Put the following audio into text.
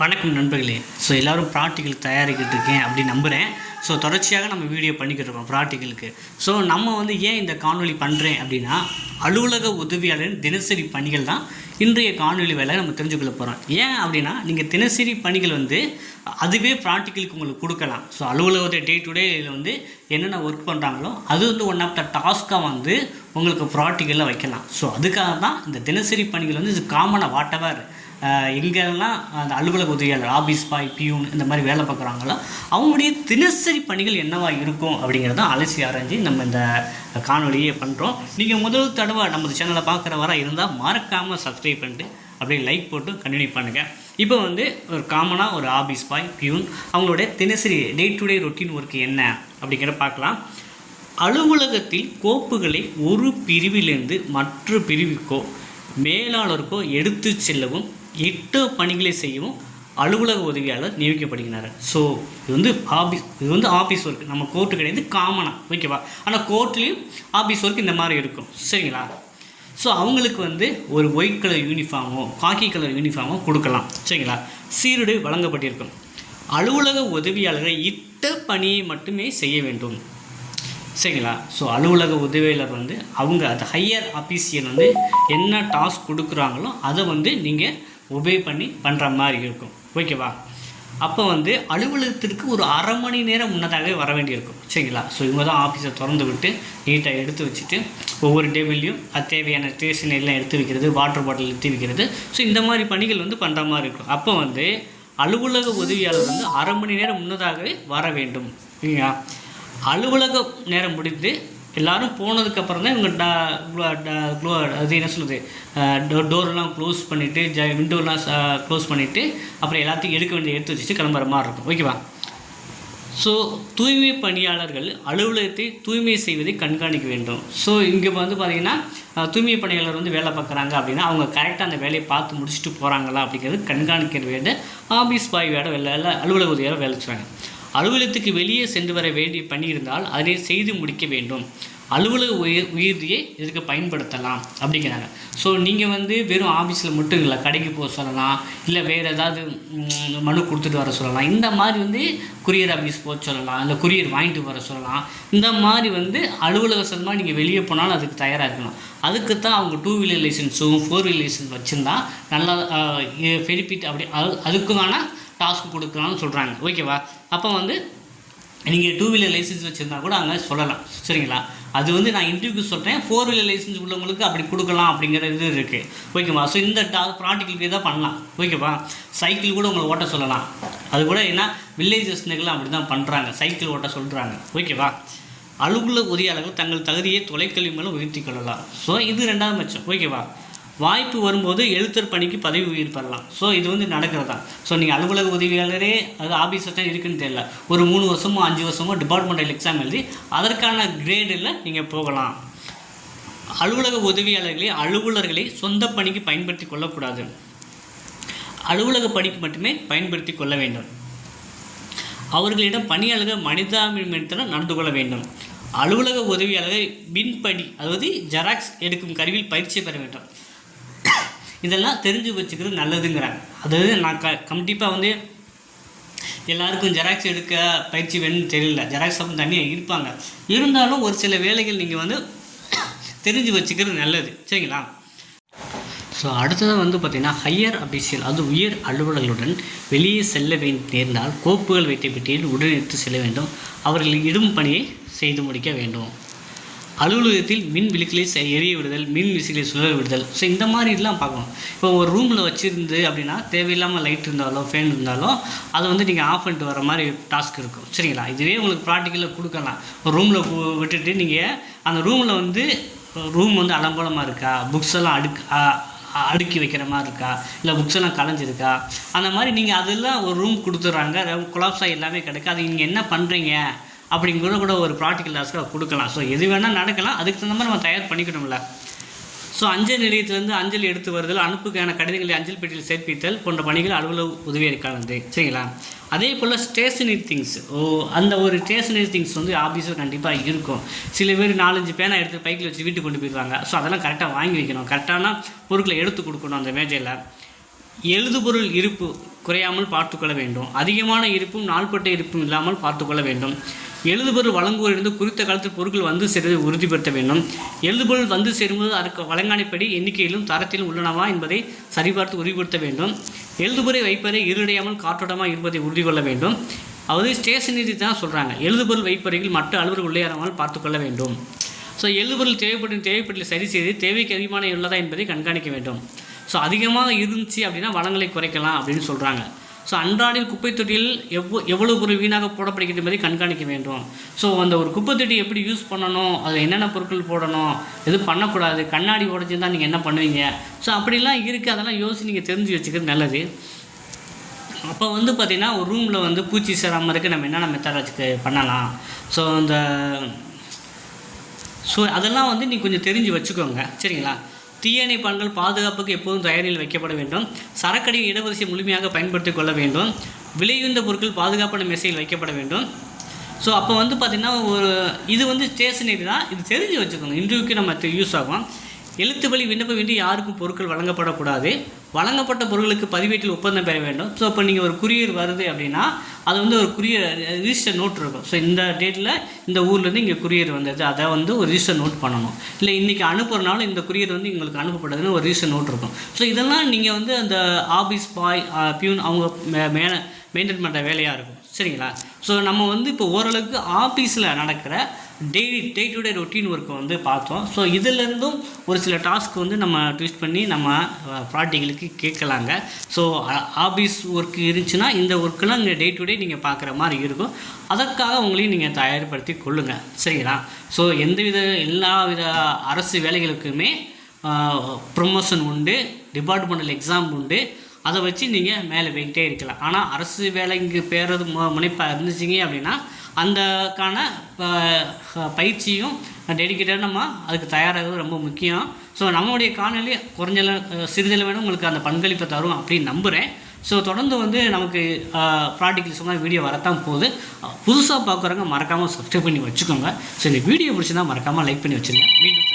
வணக்கம் நண்பர்களே. ஸோ எல்லோரும் ப்ராக்டிக்கல் தயாரிக்கிட்டு இருக்கேன் அப்படின்னு நம்புகிறேன் ஸோ தொடர்ச்சியாக நம்ம வீடியோ பண்ணிக்கிட்டு இருக்கோம் ப்ராக்டிக்கலுக்கு ஸோ நம்ம வந்து ஏன் இந்த காணொலி பண்ணுறேன் அப்படின்னா அலுவலக உதவியாளரின் தினசரி பணிகள் தான் இன்றைய காணொலி வேலை நம்ம தெரிஞ்சுக்கொள்ள போகிறோம் ஏன் அப்படின்னா நீங்கள் தினசரி பணிகள் வந்து அதுவே ப்ராக்டிக்கலுக்கு உங்களுக்கு கொடுக்கலாம். ஸோ அலுவலகத்தை டே டு டே இதில் வந்து என்னென்ன ஒர்க் பண்ணுறாங்களோ அது வந்து ஒன் ஆஃப் த டாஸ்க்காக வந்து உங்களுக்கு ப்ராக்டிக்கலில் வைக்கலாம். ஸோ அதுக்காக தான் இந்த தினசரி பணிகள் வந்து இது காமனாக வாட் எவர் எங்கெல்லாம் அந்த அலுவலக உதவியாளர் ஆபீஸ் பாய் பியூன் இந்த மாதிரி வேலை பார்க்குறாங்களோ அவங்களுடைய தினசரி பணிகள் என்னவா இருக்கும் அப்படிங்கிறத அலசி ஆராய்ஞ்சு நம்ம இந்த காணொலியை பண்ணுறோம் நீங்கள் முதல் தடவை நமது சேனலை பார்க்குற வர இருந்தால் மறக்காமல் சப்ஸ்கிரைப் பண்ணிட்டு அப்படியே லைக் போட்டு கண்டினியூ பண்ணுங்கள் இப்போ வந்து ஒரு காமனாக ஒரு ஆபீஸ் பாய் பியூன் அவங்களுடைய தினசரி day to day routine work என்ன அப்படிங்கிற பார்க்கலாம். அலுவலகத்தில் கோப்புகளை ஒரு பிரிவிலிருந்து மற்ற பிரிவுக்கோ மேலாளருக்கோ எடுத்து செல்லவும் எட்டு பணிகளை செய்யவும் அலுவலக உதவியாளர் நியமிக்கப்படுகிறார். ஸோ இது வந்து ஆஃபீஸ் இது வந்து ஆஃபீஸ் ஒர்க் நம்ம கோர்ட்டு கிடையாது காமனாக ஓகேவா ஆனால் கோர்ட்லேயும் ஆஃபீஸ் ஒர்க் இந்த மாதிரி இருக்கும். சரிங்களா? ஸோ அவங்களுக்கு வந்து ஒரு ஒயிட் கலர் யூனிஃபார்மோ காக்கி கலர் யூனிஃபார்மோ கொடுக்கலாம். சரிங்களா? சீருடை வழங்கப்பட்டிருக்கும். அலுவலக உதவியாளர்கள் இட்ட பணியை மட்டுமே செய்ய வேண்டும். சரிங்களா? ஸோ அலுவலக உதவியாளர் வந்து அவங்க அது ஹையர் ஆஃபீஸியர் வந்து என்ன டாஸ்க் கொடுக்குறாங்களோ அதை வந்து நீங்கள் உபே பண்ணி பண்ணுற மாதிரி இருக்கும். ஓகேவா அப்போ வந்து அலுவலகத்திற்கு ஒரு அரை மணி நேரம் முன்னதாகவே வர வேண்டியிருக்கும். சரிங்களா? ஸோ இவங்க தான் ஆஃபீஸை திறந்து விட்டு நீட்டாக எடுத்து வச்சுட்டு ஒவ்வொரு டேபிள்லையும் அது தேவையான ஸ்டேஷனரிலாம் எடுத்து வைக்கிறது வாட்டர் பாட்டில் எடுத்து வைக்கிறது. ஸோ இந்த மாதிரி பணிகள் வந்து பண்ணுற மாதிரி இருக்கும். அப்போ வந்து அலுவலக உதவியாளர் வந்து அரை மணி நேரம் முன்னதாகவே வர வேண்டும். சரிங்களா அலுவலக நேரம் முடிந்து எல்லாரும் போனதுக்கப்புறம் தான் இவங்க டா க்ளோ- டா- க்ளோ அது என்ன சொல்லுது டோர்லாம் க்ளோஸ் பண்ணிவிட்டு ஜ விண்டோலாம் க்ளோஸ் பண்ணிவிட்டு அப்புறம் எல்லாத்தையும் எடுக்க வேண்டிய எடுத்து வச்சுட்டு கிளம்புற மாதிரி இருக்கும். ஓகேவா ஸோ தூய்மை பணியாளர்கள் அலுவலகத்தை தூய்மை செய்வதை கண்காணிக்க வேண்டும். ஸோ இங்கே வந்து பார்த்திங்கன்னா தூய்மை பணியாளர் வந்து வேலை பார்க்குறாங்க அப்படின்னா அவங்க கரெக்டாக அந்த வேலையை பார்த்து முடிச்சுட்டு போகிறாங்களா அப்படிங்கிறது கண்காணிக்கிற வேண்டிய ஆஃபீஸ் பாய் வேட வேலை இல்லை அலுவலக உதவியாக வேலை செய்வாங்க அலுவலகத்துக்கு வெளியே சென்று வர வேண்டிய பணி இருந்தால் அதை செய்து முடிக்க வேண்டும். அலுவலக உயிர் உயிர்தியை இதுக்கு பயன்படுத்தலாம் அப்படிங்கிறாங்க. ஸோ நீங்கள் வந்து வெறும் ஆஃபீஸில் மட்டும் இல்லை கடைக்கு போக சொல்லலாம் இல்லை வேறு ஏதாவது மனு கொடுத்துட்டு வர சொல்லலாம். இந்த மாதிரி வந்து குரியர் ஆஃபீஸ் போக சொல்லலாம் இல்லை குரியர் வாங்கிட்டு வர சொல்லலாம். இந்த மாதிரி வந்து அலுவலக சந்தமாக நீங்கள் வெளியே போனாலும் அதுக்கு தயாராக இருக்கணும். அதுக்கு தான் அவங்க டூ வீலர் லைசன்ஸும் ஃபோர் வீலர் லைசன்ஸ் வச்சுருந்தா நல்லா பெனிஃபிட் அப்படி அது அதுக்குமான டாஸ்க் கொடுக்கலாம்னு சொல்கிறாங்க ஓகேவா அப்போ வந்து நீங்கள் டூ வீலர் லைசன்ஸ் வச்சுருந்தா கூட அங்கே சொல்லலாம். சரிங்களா? அது வந்து நான் இன்டர்வியூக்கு சொல்கிறேன் ஃபோர் வீலர் லைசன்ஸ் உள்ளவங்களுக்கு அப்படி கொடுக்கலாம் அப்படிங்கிற இது இருக்குது ஓகேவா ஸோ இந்த டா ப்ராக்டிக்கல் தான் பண்ணலாம். ஓகேவா சைக்கிள் கூட உங்களை ஓட்ட சொல்லலாம். அது கூட ஏன்னா வில்லேஜஸ்னுக்கெல்லாம் அப்படி தான் பண்ணுறாங்க சைக்கிள் ஓட்ட சொல்கிறாங்க ஓகேவா அலுவலக உரியாளர்கள் தங்கள் தகுதியை தொலைக்கல்வி மேலே உயர்த்தி கொள்ளலாம். ஸோ இது ரெண்டாவது பட்சம் ஓகேவா வாய்ப்பு வரும்போது எழுத்தர் பணிக்கு பதவி உயிர் பெறலாம். ஸோ இது வந்து நடக்கிறதா? ஸோ நீங்கள் அலுவலக உதவியாளரே அது ஆஃபீஸர் தான் இருக்குன்னு தெரியல. ஒரு மூணு வருஷமோ அஞ்சு வருஷமோ டிபார்ட்மெண்டல் எக்ஸாம் எழுதி அதற்கான கிரேடில் நீங்கள் போகலாம். அலுவலக உதவியாளர்களை அலுவலர்களை சொந்த பணிக்கு பயன்படுத்தி கொள்ளக்கூடாது. அலுவலக பணிக்கு மட்டுமே பயன்படுத்தி கொள்ள வேண்டும். அவர்களிடம் பணியாளர்கள் மனிதாபிமானத்துடன் நடந்து கொள்ள வேண்டும். அலுவலக உதவியாளர்கள் பின்படி அதாவது ஜெராக்ஸ் எடுக்கும் கருவியில் பயிற்சி பெற வேண்டும். இதெல்லாம் தெரிஞ்சு வச்சுக்கிறது நல்லதுங்கிறாங்க. அதாவது நான் க கண்டிப்பாக வந்து எல்லாருக்கும் ஜெராக்ஸ் எடுக்க பயிற்சி வேணும்னு தெரியல. ஜெராக்ஸ் அப்போ தனியாக இருப்பாங்க. இருந்தாலும் ஒரு சில வேலைகள் நீங்கள் வந்து தெரிஞ்சு வச்சுக்கிறது நல்லது. சரிங்களா? ஸோ அடுத்ததாக வந்து பார்த்திங்கன்னா ஹையர் அபிஷியல் அது உயர் அலுவலர்களுடன் வெளியே செல்ல வேண்டி நேர்ந்தால் கோப்புகள் வைத்த பெட்டியில் உடனெடுத்து செல்ல வேண்டும். அவர்கள் இடும் பணியை செய்து முடிக்க வேண்டும். அலுவலகத்தில் மின் விளக்குகளை எரிய விடுதல் மின் விசிறிகளை சுழல் விடுதல் ஸோ இந்த மாதிரிலாம் பார்க்கணும். இப்போ ஒரு ரூமில் வச்சுருந்து அப்படின்னா தேவையில்லாமல் லைட் இருந்தாலோ ஃபேன் இருந்தாலோ அதை வந்து நீங்கள் ஆஃப் பண்ணிட்டு வர மாதிரி டாஸ்க் இருக்கும். சரிங்களா? இதுவே உங்களுக்கு ப்ராக்டிக்கலில் கொடுக்கலாம். ஒரு ரூமில் விட்டுட்டு நீங்கள் அந்த ரூமில் வந்து ரூம் வந்து அலங்கோலமாக இருக்கா? புக்ஸ் எல்லாம் அடுக்கு அடுக்கி வைக்கிற மாதிரி இருக்கா? இல்லை புக்ஸ் எல்லாம் கலைஞ்சிருக்கா? அந்த மாதிரி நீங்கள் அதெல்லாம் ஒரு ரூம் கொடுத்துட்றாங்க. கொலாப்ஸாக எல்லாமே கிடைக்கும் அது நீங்கள் என்ன பண்ணுறீங்க அப்படிங்கிற கூட ஒரு ப்ராக்டிக்கல் டாஸ்க்காக கொடுக்கலாம். ஸோ எது வேணால் நடக்கலாம். அதுக்கு தகுந்த மாதிரி நம்ம தயார் பண்ணிக்கணும்ல. ஸோ அஞ்சல் நிலையத்திலேருந்து அஞ்சல் எடுத்து வருதல் அனுப்புக்கான கடிதங்களை அஞ்சல் பெட்டியில் சேர்ப்பித்தல் போன்ற பணிகள் அலுவலக உதவியாளர்களது சரிங்களா? அதே போல் ஸ்டேஷனரி திங்ஸ் ஓ அந்த ஒரு ஸ்டேஷனரி திங்ஸ் வந்து ஆஃபீஸில் கண்டிப்பாக இருக்கும். சில பேர் நாலஞ்சு பேனா எடுத்து பைக்கில் வச்சு வீட்டுக்கு கொண்டு போயிடுவாங்க ஸோ அதெல்லாம் கரெக்டாக வாங்கி வைக்கணும். கரெக்டான பொருட்களை எடுத்து கொடுக்கணும் அந்த மேஜையில் எழுதுபொருள் இருப்பு குறையாமல் பார்த்துக்கொள்ள வேண்டும். அதிகமான இருப்பும் நாள்பட்ட இருப்பும் இல்லாமல் பார்த்துக்கொள்ள வேண்டும். எழுதுபொருள் வழங்குவோரிலிருந்து குறித்த காலத்தில் பொருட்கள் வந்து சேர்வதை உறுதிப்படுத்த வேண்டும். எழுதுபொருள் வந்து சேரும்போது அதற்கு வழங்கானைப்படி எண்ணிக்கையிலும் தரத்திலும் உள்ளனவா என்பதை சரிபார்த்து உறுதிப்படுத்த வேண்டும். எழுதுபொருளை வைப்பதை இருடையாமல் காற்றோட்டமாக இருப்பதை உறுதி கொள்ள வேண்டும். அதாவது ஸ்டேஷனரி தான் சொல்கிறாங்க எழுதுபொருள் வைப்பறையில் மற்ற அலுவலர் உள்ளேறாமல் பார்த்துக்கொள்ள வேண்டும். ஸோ எழுதுபொருள் தேவைப்படும் தேவைப்பட்டு சரி செய்து தேவைக்கு அதிகமான உள்ளதா என்பதை கண்காணிக்க வேண்டும். ஸோ அதிகமாக இருந்துச்சு அப்படின்னா வளங்களை குறைக்கலாம் அப்படின்னு சொல்கிறாங்க ஸோ அன்றாடில் குப்பை தொட்டியில் எவ்வளோ எவ்வளவு பொருள் வீணாக போடப்படுகிறது என்பதை கண்காணிக்க வேண்டும். ஸோ அந்த ஒரு குப்பை தொட்டி எப்படி யூஸ் பண்ணணும்? அதில் என்னென்ன பொருட்கள் போடணும்? எது பண்ணக்கூடாது. கண்ணாடி உடச்சிருந்தா நீங்கள் என்ன பண்ணுவீங்க? ஸோ அப்படிலாம் இருக்குது அதெல்லாம் யோசிச்சு நீங்கள் தெரிஞ்சு வச்சுக்கிறது நல்லது. அப்போ வந்து பார்த்திங்கன்னா ஒரு ரூமில் வந்து பூச்சி சேராமல் இருக்க நம்ம என்னென்ன மெத்தட் வச்சுக்க பண்ணலாம்? ஸோ இந்த ஸோ அதெல்லாம் வந்து நீ கொஞ்சம் தெரிஞ்சு வச்சுக்கோங்க. சரிங்களா? தீயணைப்பான்கள் பாதுகாப்புக்கு எப்போதும் தயாரில் வைக்கப்பட வேண்டும். சரக்கடி இடவரிசை முழுமையாக பயன்படுத்திக் கொள்ள வேண்டும். விலையுந்த பொருட்கள் பாதுகாப்பான மேசையில் வைக்கப்பட வேண்டும். ஸோ அப்போ வந்து பார்த்திங்கன்னா ஒரு இது வந்து ஸ்டேஷனரி தான். இது தெரிஞ்சு வச்சுக்கோங்க. இன்டர்வியூக்கு நம்ம யூஸ் ஆகும் எழுத்து வழி வேண்டி யாருக்கும் பொருட்கள் வழங்கப்படக்கூடாது. வழங்கப்பட்ட பொருட்களுக்கு பதிவேட்டில் ஒப்பந்தம் பெற வேண்டும். ஸோ இப்போ நீங்கள் ஒரு குரியர் வருது அப்படின்னா அது வந்து ஒரு குரியர் ரிஜிஸ்டர் நோட் இருக்கும். ஸோ இந்த டேட்டில் இந்த ஊர்லேருந்து இங்கே குரியர் வந்தது. அதை வந்து ஒரு ரிஜிஸ்டர் நோட் பண்ணணும். இல்லை இன்றைக்கி அனுப்புறனாலும் இந்த குரியர் வந்து எங்களுக்கு அனுப்பப்பட்டதுன்னு ஒரு ரிஜிஸ்டர் நோட் இருக்கும். ஸோ இதெல்லாம் நீங்கள் வந்து அந்த ஆஃபீஸ் பாய் பியூன் அவங்க மே- மேலே மெயின்டைன் பண்ணுற வேலையாக இருக்கும். சரிங்களா? ஸோ நம்ம வந்து இப்போ ஓரளவுக்கு ஆஃபீஸில் நடக்கிற daily day to day routine ஒர்க்கை வந்து பார்த்தோம். ஸோ இதிலேருந்தும் ஒரு சில டாஸ்க் வந்து நம்ம ட்விஸ்ட் பண்ணி நம்ம ப்ராட்டிகளுக்கு கேட்கலாங்க. ஸோ ஆஃபீஸ் ஒர்க் இருந்துச்சுன்னா இந்த ஒர்க்கெலாம் இங்கே டே டு டே நீங்கள் பார்க்குற மாதிரி இருக்கும். அதற்காக உங்களையும் நீங்கள் தயார்படுத்தி கொள்ளுங்கள் சரிங்களா? ஸோ எந்தவித எல்லா வித அரசு வேலைகளுக்குமே ப்ரொமோஷன் உண்டு டிபார்ட்மெண்டல் எக்ஸாம் உண்டு. அதை வச்சு நீங்கள் மேலே போய்கிட்டே இருக்கலாம். ஆனால் அரசு வேலைக்கு பேரது மு முனைப்பாக இருந்துச்சிங்க அப்படின்னா அந்தக்கான பயிற்சியும் டெடிக்கேட்டாக நம்ம அதுக்கு தயாராகிறது ரொம்ப முக்கியம். ஸோ நம்மளுடைய காணொலி குறைஞ்சல சிறிதளவு உங்களுக்கு அந்த பங்களிப்பை தரும் அப்படின்னு நம்புகிறேன் ஸோ தொடர்ந்து வந்து நமக்கு ப்ராக்டிக்கல் சொன்னால் வீடியோ வரத்தான் போகுது. புதுசாக பார்க்குறவங்க மறக்காமல் சப்ஸ்கிரைப் பண்ணி வச்சுக்கோங்க. ஸோ இந்த வீடியோ பிடிச்சிருந்தா மறக்காமல் லைக் பண்ணி வச்சுருங்க. மீண்டும்